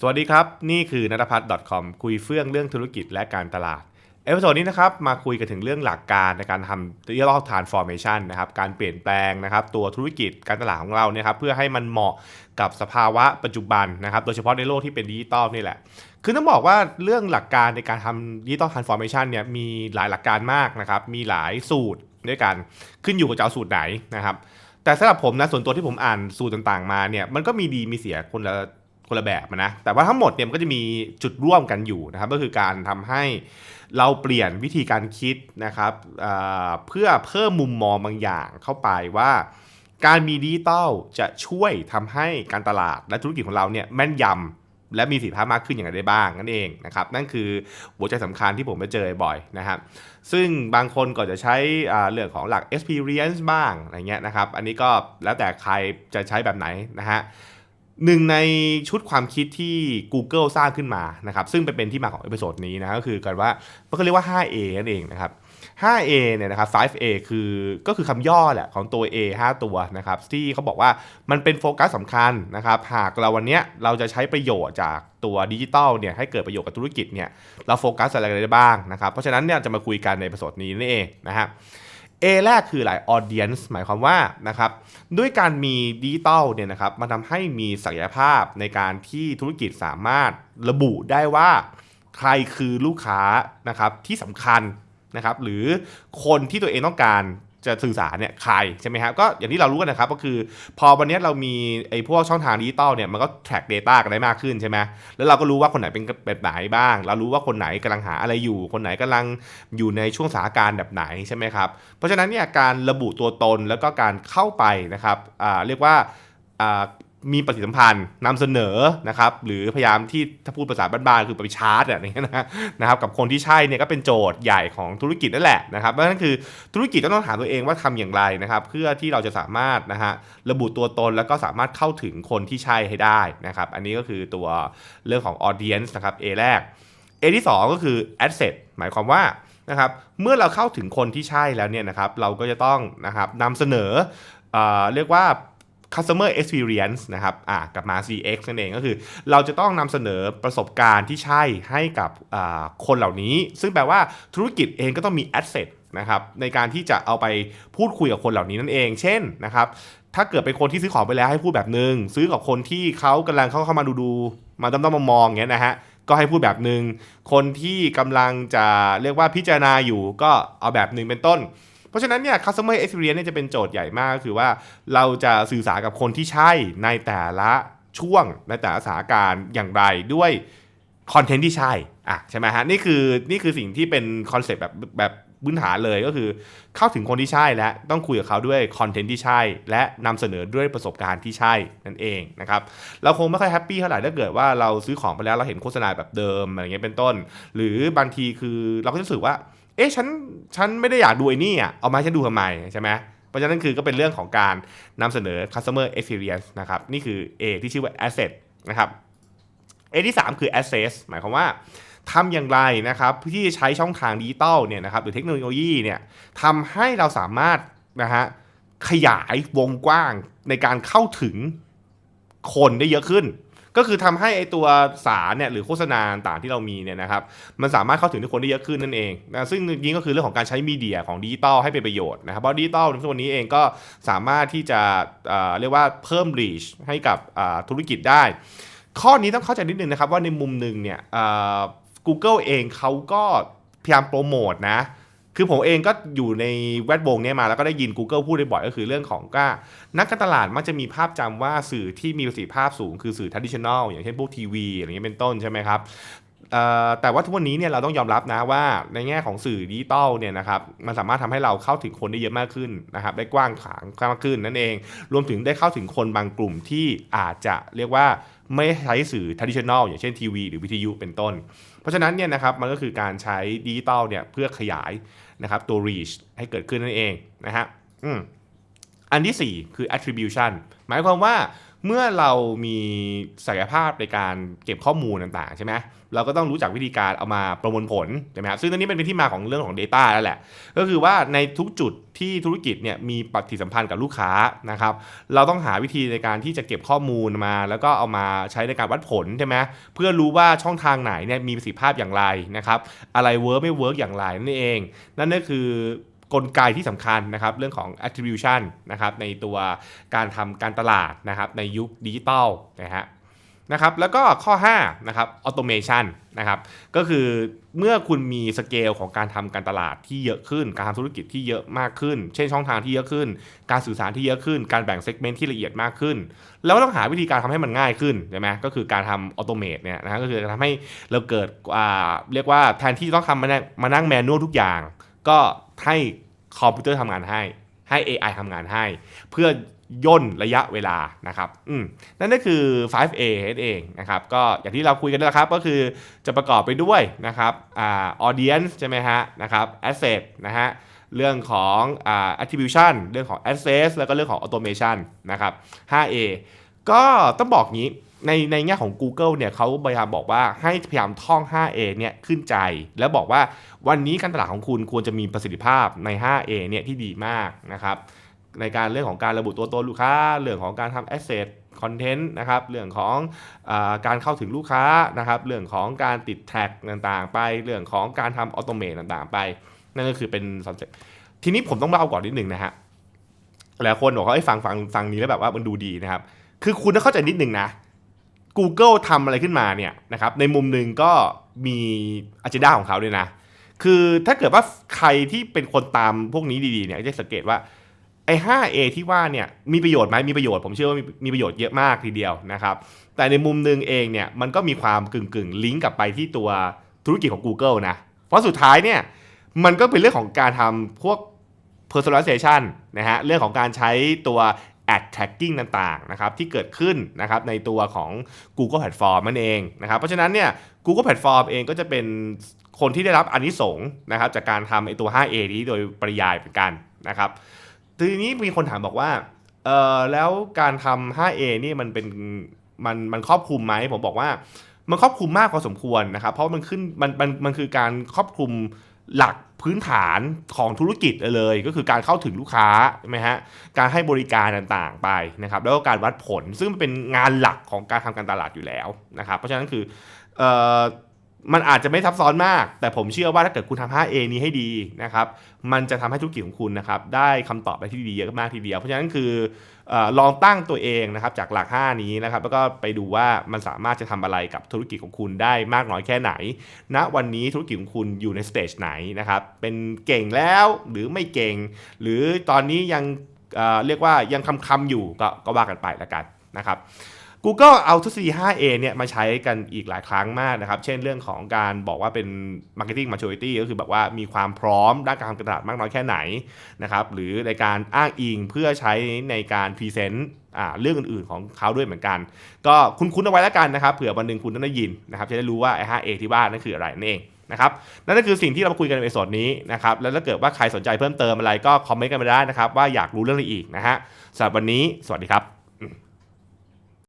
สวัสดีครับ นี่คือนัทพัฒน์ .com คุยเฟื่องเรื่องธุรกิจและการตลาด เอพิโซดนี้นะครับมาคุยกันถึงเรื่องหลักการในการทำ digital transformation นะครับการเปลี่ยนแปลงนะครับตัวธุรกิจการตลาดของเราเนี่ยครับเพื่อให้มันเหมาะกับสภาวะปัจจุบันนะครับโดยเฉพาะในโลกที่เป็นดิจิตอลนี่แหละ คือต้องบอกว่าเรื่องหลักการในการทำ digital transformation เนี่ยมีหลายหลักการมากนะครับมีหลายสูตรด้วยกันขึ้นอยู่กับจะเอาสูตรไหนนะครับแต่สำหรับผมนะส่วนตัวที่ผมอ่านสูตรต่างๆมาเนี่ยมันก็มีดีมีเสียคนละ คนละแบบนะ แต่ว่าทั้งหมดเนี่ยมันก็จะมีจุดร่วมกันอยู่นะครับ ก็คือการทำให้เราเปลี่ยนวิธีการคิดนะครับเพื่อเพิ่มมุมมองบางอย่างเข้าไปว่า การมีดิจิตอลจะช่วยทำให้การตลาดและธุรกิจของเราเนี่ยแม่นยำและมีสิทธิภาพมากขึ้นอย่างไรได้บ้างนั่นเองนะครับนั่นคือหัวใจสำคัญที่ผมไปเจอบ่อยนะครับซึ่งบางคนก็จะใช้เรื่องของหลัก experience บ้างอะไรเงี้ยนะครับ อันนี้ก็แล้วแต่ใครจะใช้แบบไหนนะฮะ หนึ่งในชุดความคิดที่ Google สร้างขึ้นมานะครับซึ่งเป็นที่มาของเอพิโซดนี้นะก็คือกันว่ามันก็เรียกว่า 5A นั่นเองนะครับ 5A เนี่ยนะครับ 5A คือก็คือคำย่อแหละของตัว A 5 ตัวนะครับที่เขาบอกว่ามันเป็นโฟกัสสำคัญนะครับหากเราวันนี้เราจะใช้ประโยชน์จากตัวดิจิตอลเนี่ยให้เกิดประโยชน์กับธุรกิจเนี่ยเราโฟกัสอะไรได้บ้างนะครับเพราะฉะนั้นเนี่ยจะมาคุยกันในเอพิโซดนี้นี่เองนะฮะ A แรกคือหลาย audience หมายความว่านะครับด้วยการมีดิจิตอลเนี่ยนะครับมันทำให้มีศักยภาพในการที่ธุรกิจสามารถระบุได้ว่า ใครคือลูกค้านะครับที่สำคัญนะครับหรือคนที่ตัวเองต้องการ จะสื่อสารเนี่ยใครใช่ไหมครับก็อย่างที่เรารู้กันนะครับก็คือพอวันนี้เรามีไอ้พวกช่องทางดิจิตอลเนี่ยมันก็ track data กันได้มากขึ้นใช่ไหมแล้วเราก็รู้ว่าคนไหนเป็นแบบไหนบ้าง เรารู้ว่าคนไหนกำลังหาอะไรอยู่ คนไหนกำลังอยู่ในช่วงสถานการณ์แบบไหนใช่ไหมครับเพราะฉะนั้นเนี่ยการระบุตัวตนแล้วก็การเข้าไปนะครับอ่าเรียกว่าอ่า มีปฏิสัมพันธ์นำเสนอนะครับหรือพยายามที่ถ้าพูดภาษาบ้านๆคือไปชาร์จอะไรเงี้ยนะครับกับคนที่ใช่เนี่ยก็เป็นโจทย์ใหญ่ของธุรกิจนั่นแหละนะครับนั่นคือธุรกิจต้องถามตัวเองว่าทำอย่างไรนะครับเพื่อที่เราจะสามารถนะฮะระบุตัวตนแล้วก็สามารถเข้าถึงคนที่ใช่ให้ได้นะครับอันนี้ก็คือตัวเรื่องของ audience นะครับ A แรก A ที่ 2 ก็คือ asset หมายความว่านะครับเมื่อเราเข้าถึงคนที่ใช่แล้วเนี่ยนะครับเราก็จะต้องนะครับนำเสนอเอเรียกว่า customer experience นะครับอ่ากลับมา CX นั่นเองก็คือ เราจะต้องนำเสนอประสบการณ์ที่ใช่ให้กับคนเหล่านี้ ซึ่งแปลว่าธุรกิจเองก็ต้องมี asset นะครับในการที่จะเอาไปพูดคุยกับคนเหล่านี้นั่นเอง เช่นนะครับถ้าเกิดเป็นคนที่ซื้อของไปแล้วให้พูดแบบนึง ซื้อกับคนที่เขากำลังเข้าเข้ามาดูดูมาต้อมๆมองๆเงี้ยนะฮะก็ให้พูดแบบนึง คนที่กำลังจะเรียกว่าพิจารณาอยู่ก็เอาแบบนึงเป็นต้น ราะฉะนั้นเนี่ย customer experience เนี่ยจะเป็นโจทย์ใหญ่มากคือว่าเราจะสื่อสารกับคนที่ใช่ในแต่ละช่วงในแต่ละสถานการณ์อย่างไรด้วยคอนเทนต์ที่ใช่อะใช่ไหมฮะนี่คือนี่คือสิ่งที่เป็นคอนเซปต์แบบแบบพื้นฐานเลยก็คือเข้าถึงคนที่ใช่และต้องคุยกับเขาด้วยคอนเทนต์ที่ใช่ และนำเสนอด้วยประสบการณ์ที่ใช่นั่นเองนะครับเราคงไม่ค่อยแฮปปี้เท่าไหร่ถ้าเกิดว่าเราซื้อของไปแล้วเราเห็นโฆษณาแบบเดิมอะไรเงี้ยเป็นต้น หรือบางทีคือเราก็รู้สึกว่า เอ๊ะฉันฉันไม่ได้อยากดูไอ้นี่อะเอามาฉันดูทำไมใช่ไหมเพราะฉะนั้นคือก็เป็นเรื่องของการนำเสนอ customer experience นะครับนี่คือ A ที่ชื่อว่า asset นะครับ A ที่ 3 คือ access หมายความว่าทำอย่างไรนะครับที่จะใช้ช่องทางดิจิตอลเนี่ยนะครับหรือเทคโนโลยีเนี่ยทำให้เราสามารถนะฮะขยายวงกว้างในการเข้าถึงคนได้เยอะขึ้น ก็คือทำให้ไอตัวสารเนี่ยหรือโฆษณาต่างที่เรามีเนี่ยนะครับมันสามารถเข้าถึงทุกคนได้เยอะขึ้นนั่นเองนะซึ่งจริงก็คือเรื่องของการใช้มีเดียของดิจิตอลให้เป็นประโยชน์นะครับเพราะดิจิตอลในวันนี้เองก็สามารถที่จะเรียกว่าเพิ่ม reach ให้กับธุรกิจได้ ข้อนี้ต้องเข้าใจนิดนึงนะครับว่าในมุมหนึ่งเนี่ย Google เองเขาก็พยายามโปรโมทนะ คือผมเองก็อยู่ในแวดวงนี้มาแล้วก็ได้ยิน Google พูดบ่อยก็คือเรื่องของก็นักการตลาดมักจะมีภาพจำว่าสื่อที่มีประสิทธิภาพสูงคือสื่อ traditional อย่างเช่นพวกทีวีอะไรเงี้ยเป็นต้นใช่ไหมครับแต่ว่าทุกวันนี้เนี่ยเราต้องยอมรับนะว่าในแง่ของสื่อดิจิตอลเนี่ยนะครับมันสามารถทำให้เราเข้าถึงคนได้เยอะมากขึ้นนะครับได้กว้างขวางมากขึ้นนั่นเอง รวมถึงได้เข้าถึงคนบางกลุ่มที่อาจจะเรียกว่า ไม่ใช้สื่อท r a d i t i o n a l อย่างเช่นทีวีหรือวิทยุเป็นต้น เพราะฉะนั้นเนี่ยนะครับมันก็คือการใช้ดิจิตอลเนี่ยเพื่อขยายนะครับตัว reach ให้เกิดขึ้นนั่นเองนะฮะอันที่ 4 คือ attribution หมายความว่า เมื่อเรามีศักยภาพในการเก็บข้อมูลต่างๆใช่ไหมเราก็ต้องรู้จักวิธีการเอามาประมวลผลใช่ไหมครับซึ่งตอนนี้เป็นที่มาของเรื่องของ Data แล้วแหละ ก็คือว่าในทุกจุดที่ธุรกิจเนี่ยมีปฏิสัมพันธ์กับลูกค้านะครับเราต้องหาวิธีในการที่จะเก็บข้อมูลมา แล้วก็เอามาใช้ในการวัดผลใช่ไหมเพื่อรู้ว่าช่องทางไหนเนี่ยมีประสิทธิภาพอย่างไรนะครับอะไรเวิร์กไม่เวิร์กอย่างไรนั่นเอง นั่นก็คือ กลไกที่สำคัญนะครับเรื่องของ attribution นะครับในตัวการทำการตลาดนะครับในยุคดิจิตอลนะฮะนะครับแล้วก็ข้อ5นะครับ automation นะครับก็คือเมื่อคุณมีสเกลของการทำการตลาดที่เยอะขึ้น การทำธุรกิจที่เยอะมากขึ้น เช่นช่องทางที่เยอะขึ้น การสื่อสารที่เยอะขึ้น การแบ่งเซกเมนต์ที่ละเอียดมากขึ้น แล้วต้องหาวิธีการทำให้มันง่ายขึ้นใช่ไหมก็คือการทำออโตเมตเนี่ยนะก็คือทำให้เราเกิดเรียกว่าแทนที่ต้องทำมานั่งมานั่งแมนนวลทุกอย่าง ก็ให้ คอมพิวเตอร์ทำงานให้ ให้ AI ทำงานให้ เพื่อย่นระยะเวลานะครับอืมนั่นก็คือ 5A นั่นเองนะครับ ก็อย่างที่เราคุยกันแหละครับ ก็คือจะประกอบไปด้วยนะครับอ่า audience ใช่ไหมฮะนะครับ asset นะฮะ เรื่องของอ่า attribution เรื่องของ access แล้วก็เรื่องของ automation นะครับ 5A ก็ต้องบอกงี้ ในในแง่ของ Google เนี่ยเขาพยายามบอกว่าให้พยายามท่อง 5A เนี่ยขึ้นใจ แล้วบอกว่าวันนี้การตลาดของคุณควรจะมีประสิทธิภาพใน 5A เนี่ยที่ดีมากนะครับในการเรื่องของการระบุตัวตนลูกค้า เรื่องของการทำ asset content นะครับเรื่องของอการเข้าถึงลูกค้านะครับเรื่องของการติดแท็กต่างๆ ไปเรื่องของการทำออโตเมตต่างๆ ไป นั่นก็คือเป็นคอนเซ็ปทีนี้ผมต้องเล่าก่อนนิดหนึ่งนะฮะหลายคนบอกว่าไอ้ฟังฟังฟังนี้แล้วแบบว่ามันดูดีนะครับ คือคุณต้องเข้าใจนิดหนึ่งนะ Google ทำอะไรขึ้นมาเนี่ยนะครับในมุมหนึ่งก็มีอ g e n d a ของเขาด้วยนะ คือถ้าเกิดว่าใครที่เป็นคนตามพวกนี้ดีๆเนี่ยจะสังเกตว่าไอ้ 5A ที่ว่าเนี่ยมีประโยชน์ไหมมีประโยชน์ผมเชื่อว่ามีมีประโยชน์เยอะมากทีเดียวนะครับแต่ในมุมหนึ่งเองเนี่ยมันก็มีความกึ่งกึ่งลิงก์กลับไปที่ตัวธุรกิจของ Google นะ เพราะสุดท้ายเนี่ยมันก็เป็นเรื่องของการทำพวก personalization นะฮะเรื่องของการใช้ตัว ad tracking ต่างๆนะครับที่เกิดขึ้นนะครับในตัวของ Google Platform นั่นเองนะครับเพราะฉะนั้นเนี่ย Google Platform เองก็จะเป็นคนที่ได้รับอนิสงส์นะครับจากการทำไอตัว 5A นี้โดยปริยายเหมือนกันนะครับทีนี้มีคนถามบอกว่าเออแล้วการทำ 5A นี่มันเป็นมันมันครอบคลุมไหมผมบอกว่ามันครอบคลุมมากพอสมควรนะครับ เพราะมันขึ้นมันมันมันคือการครอบคลุม หลักพื้นฐานของธุรกิจเลย ก็คือการเข้าถึงลูกค้าใช่ไหมฮะการให้บริการต่างๆไปนะครับแล้วก็การวัดผลซึ่งเป็นงานหลักของการทำการตลาดอยู่แล้วนะครับเพราะฉะนั้นคือออมันอาจจะไม่ซับซ้อนมาก แต่ผมเชื่อว่าถ้าเกิดคุณทำ 5A นี้ให้ดีนะครับมันจะทำให้ธุรกิจของคุณนะครับได้คำตอบไปที่ดีเยอะมากทีเดียว เพราะฉะนั้นคือ ลองตั้งตัวเองนะครับจากหลัก 5 นี้นะครับแล้วก็ไปดูว่ามันสามารถจะทำอะไรกับธุรกิจของคุณได้มากน้อยแค่ไหนณวันนี้ธุรกิจของคุณอยู่ในสเตจไหนนะครับเป็นเก่งแล้วหรือไม่เก่ง หรือตอนนี้ยังเเรียกว่ายังคำคำอยู่ก็ก็ว่ากันไปละกันนะครับ Google เอาทฤษฎี 5A เนี่ยมาใช้กันอีกหลายครั้งมากนะครับ เช่นเรื่องของการบอกว่าเป็น marketing maturity ก็คือแบบว่ามีความพร้อมด้านการทำตลาดมากน้อยแค่ไหนนะครับหรือในการอ้างอิงเพื่อใช้ในการพรีเซนต์เรื่องอื่นๆของเขาด้วยเหมือนกัน ก็คุ้นๆเอาไว้แล้วกันนะครับเผื่อวันหนึ่งคุณต้องได้ยินนะครับจะได้รู้ว่าไอ้ 5A ที่ว่านั่นคืออะไรนั่นเองนะครับนั่นก็คือสิ่งที่เรามาคุยกันในเอพิโซดนี้นะครับแล้วถ้าเกิดว่าใครสนใจเพิ่มเติมอะไรก็คอมเมนต์กันมาได้นะครับว่าอยากรู้เรื่องอะไรอีกนะฮะสำหรับวันนี้สวัสดีครับ